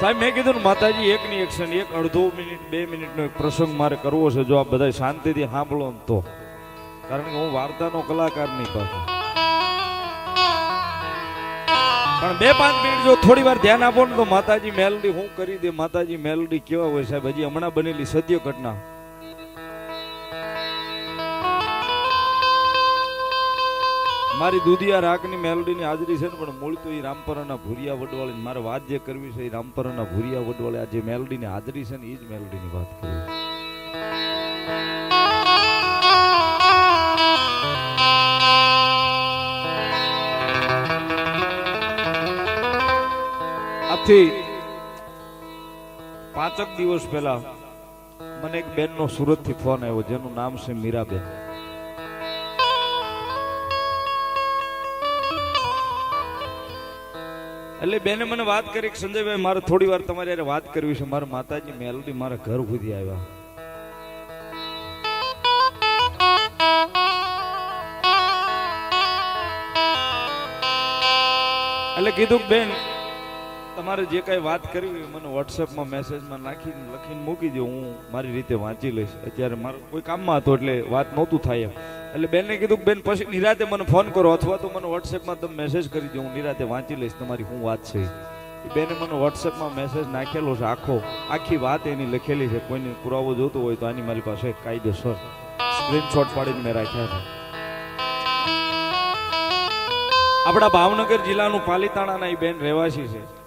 સાહેબ, મેં કીધું ને માતાજી, એકની એક્શન એક અડધો મિનિટ, બે મિનિટનો એક પ્રસંગ મારે કરવો છે. જો આપ બધા શાંતિથી સાંભળો ને તો. કારણ કે હું વાર્તાનો કલાકાર નહીં પાછો. પણ બે પાંચ મિનિટ જો થોડી વાર ધ્યાન આપો ને તો માતાજી મેલડી હું કરી દે, માતાજી મેલડી કેવા હોય સાહેબ? હજી હમણાં બનેલી સત્ય ઘટના. મારી દુધિયા રાગની મેલોડીની હાજરી છે ને, પણ મૂળ તો એ રામપરાના ભૂરિયા વડવાળી મારે વાત જે કરવી છે એ રામપરાના ભૂરિયા વડવાળી આ જે મેલોડીની હાજરી છે ને એ જ મેલોડીની વાત કરવી આથી પાંચક દિવસ પહેલા મને એક બેનનો સુરતથી ફોન આવ્યો, જેનું નામ છે મીરાબેન. એટલે બેને મને વાત કરી સંજયભાઈ, મારે થોડી વાર તમારી હારે વાત કરવી છે. મારા માતાજી મેલડી મારા ઘર સુધી આવ્યા. એટલે કીધું બેન તમારે જે કાંઈ વાત કરવી મને વોટ્સએપમાં મેસેજમાં નાખીને, લખીને મૂકી દો. હું મારી રીતે વાંચી લઈશ. અત્યારે મારું કોઈ કામમાં હતો એટલે વાત નહોતું થાય એટલે બેનને કીધું બેન, પછી નિરાતે મને ફોન કરો અથવા તો મને વોટ્સએપમાં તમે મેસેજ કરી દો. હું નિરાતે વાંચી લઈશ. તમારી શું વાત છે? બેને મને વોટ્સએપમાં મેસેજ નાખેલો છે આખો. આખી વાત એની લખેલી છે. કોઈને પુરાવો જોતો હોય તો આની મારી પાસે કાયદેસર સ્ક્રીનશોટ પાડીને મેં રાખ્યા છે. આપણા ભાવનગર જિલ્લાનું પાલીતાણાના એ બેન રહેવાસી છે.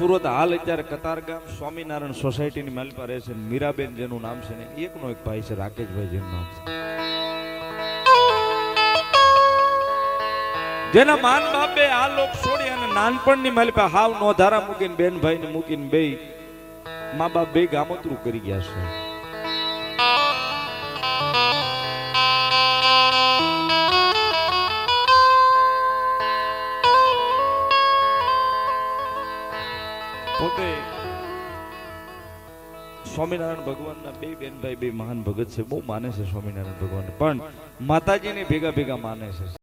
સુરત હાલ અત્યારે કતારગામ સ્વામિનારાયણ સોસાયટીની માલિકા રહે છે મીરાબેન, જેનું નામ છે ને એકનો એક ભાઈ છે, રાકેશભાઈ જેનું નામ છે. જેના માન બાપે આ લોક છોડી અને નાનપણની માલી પાસે હાવ નો ધારા મૂકીને બેનભાઈને મૂકીને બે મા બાપ બે ગામતરું કરી ગયા છે. પોતે સ્વામિનારાયણ ભગવાનના બે બેનભાઈ, બે મહાન ભગત છે, બહુ માને છે સ્વામિનારાયણ ભગવાન પણ માતાજીને ભેગા ભેગા માને છે.